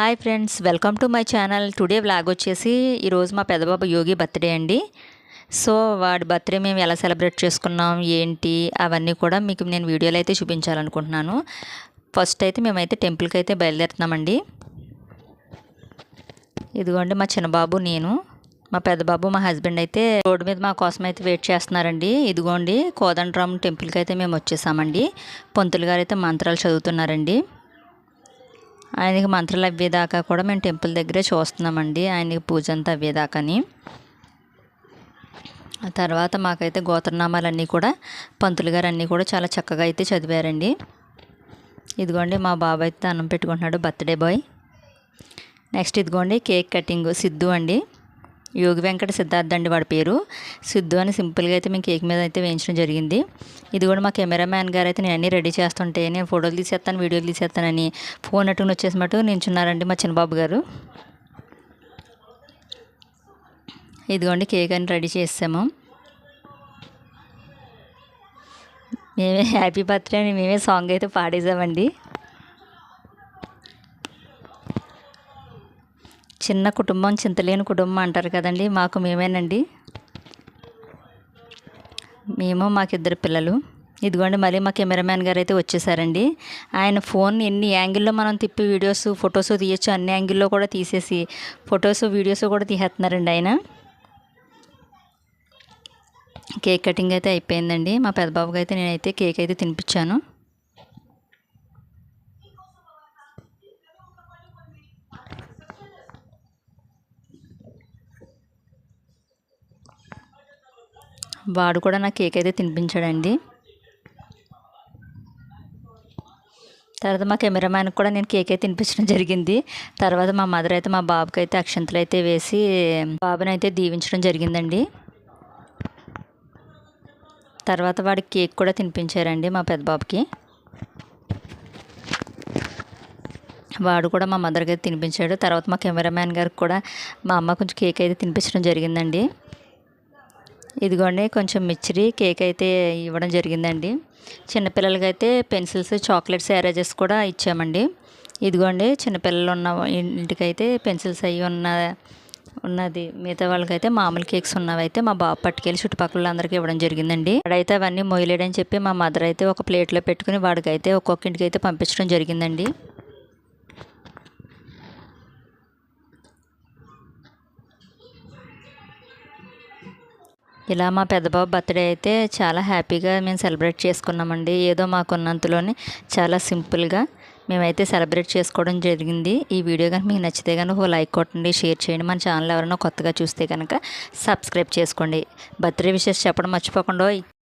Hi friends welcome to my channel. Today vlog వచ్చేసి ఈరోజు మా పెద్దబాబు యోగి బర్త్డే అండి. సో వాడి బర్త్డే మేము ఎలా సెలబ్రేట్ చేసుకున్నాం ఏంటి అవన్నీ కూడా మీకు నేను వీడియోలో అయితే చూపించాలనుకుంటున్నాను. ఫస్ట్ అయితే మేమైతే టెంపుల్కి అయితే బయలుదేరుతున్నామండి. ఇదిగోండి మా చిన్నబాబు నేను. మా పెద్దబాబు మా హస్బెండ్ అయితే రోడ్డు మీద మా కోసం అయితే వెయిట్ చేస్తున్నారండి. ఇదిగోండి కోదండరామ్ టెంపుల్కి అయితే మేము వచ్చేసామండి. పంతులు గారు అయితే మంత్రాలు చదువుతున్నారండి. ఆయనకి మంత్రాలు అవ్వేదాకా కూడా మేము టెంపుల్ దగ్గరే చూస్తున్నామండి. ఆయనకి పూజ అంతా అవ్వేదాకాని. ఆ తర్వాత మాకైతే గోత్రనామాలన్నీ కూడా పంతులు గారు అన్నీ కూడా చాలా చక్కగా అయితే చదివారండి. ఇదిగోండి మా బాబాయ్ అయితే అన్నం పెట్టుకుంటున్నాడు బర్త్డే బాయ్. నెక్స్ట్ ఇదిగోండి కేక్ కటింగ్ సిద్ధు అండి. యోగి వెంకట సిద్ధార్థ అండి వాడి పేరు. సిద్ధు అని సింపుల్గా అయితే మేము కేక్ మీద అయితే వేయించడం జరిగింది. ఇది కూడా మా కెమెరామ్యాన్ గారు అయితే నేను అన్నీ రెడీ చేస్తుంటే నేను ఫోటోలు తీసేస్తాను వీడియోలు తీసేస్తానని ఫోన్ అట్టుకుని వచ్చేసినట్టు నించున్నారండి మా చిన్నబాబు గారు. ఇదిగోండి కేక్ అని రెడీ చేసాము మేమే హ్యాపీ బర్త్డే అని మేమే సాంగ్ అయితే పాడేసామండి. చిన్న కుటుంబం చింతలేని కుటుంబం అంటారు కదండి. మాకు మేమేనండి. మేము మాకిద్దరు పిల్లలు. ఇదిగోండి మళ్ళీ మా కెమెరామ్యాన్ గారు అయితే వచ్చేసారండి. ఆయన ఫోన్ ఎన్ని యాంగిల్లో మనం తిప్పి వీడియోస్ ఫొటోస్ తీయచ్చు అన్ని యాంగిల్లో కూడా తీసేసి ఫొటోస్ వీడియోస్ కూడా తీసేస్తున్నారండి ఆయన. కేక్ కటింగ్ అయితే అయిపోయిందండి. మా పెద్దబాబుకి అయితే నేనైతే కేక్ అయితే తినిపించాను. వాడు కూడా నా కేక్ అయితే తినిపించాడండి. తర్వాత మా కెమెరామ్యాన్కి కూడా నేను కేక్ అయితే తినిపించడం జరిగింది. తర్వాత మా మదర్ అయితే మా బాబుకి అయితే అక్షంతలు అయితే వేసి బాబుని అయితే దీవించడం జరిగిందండి. తర్వాత వాడికి కేక్ కూడా తినిపించారండి మా పెద్ద బాబుకి. వాడు కూడా మా మదర్కి అయితే తినిపించాడు. తర్వాత మా కెమెరామ్యాన్ గారికి కూడా మా అమ్మ కొంచెం కేక్ అయితే తినిపించడం జరిగిందండి. ఇదిగోండి కొంచెం మిచ్చిరి కేక్ అయితే ఇవ్వడం జరిగిందండి. చిన్నపిల్లలకి అయితే పెన్సిల్స్ చాక్లెట్స్ ఎరేజెస్ కూడా ఇచ్చామండి. ఇదిగోండి చిన్నపిల్లలు ఉన్న ఇంటికైతే పెన్సిల్స్ అవి ఉన్న ఉన్నది. మిగతా వాళ్ళకైతే మామూలు కేక్స్ ఉన్నవైతే మా బాబు పట్టుకెళ్ళి చుట్టుపక్కల అందరికీ ఇవ్వడం జరిగిందండి. వాడైతే అవన్నీ మొయ్యలేడని చెప్పి మా మదర్ అయితే ఒక ప్లేట్లో పెట్టుకుని వాడికైతే ఒక్కొక్క ఇంటికి అయితే పంపించడం జరిగిందండి. ఇలా మా పెద్దబాబు బర్త్డే అయితే చాలా హ్యాపీగా మేము సెలబ్రేట్ చేసుకున్నామండి. ఏదో మాకున్నంతలోనే చాలా సింపుల్గా మేమైతే సెలబ్రేట్ చేసుకోవడం జరిగింది. ఈ వీడియో కనుక మీకు నచ్చితే కనుక ఒక లైక్ కొట్టండి షేర్ చేయండి. మన ఛానల్ ఎవరైనా కొత్తగా చూస్తే కనుక సబ్స్క్రైబ్ చేసుకోండి. బర్త్డే విషెస్ చెప్పడం మర్చిపోకుండా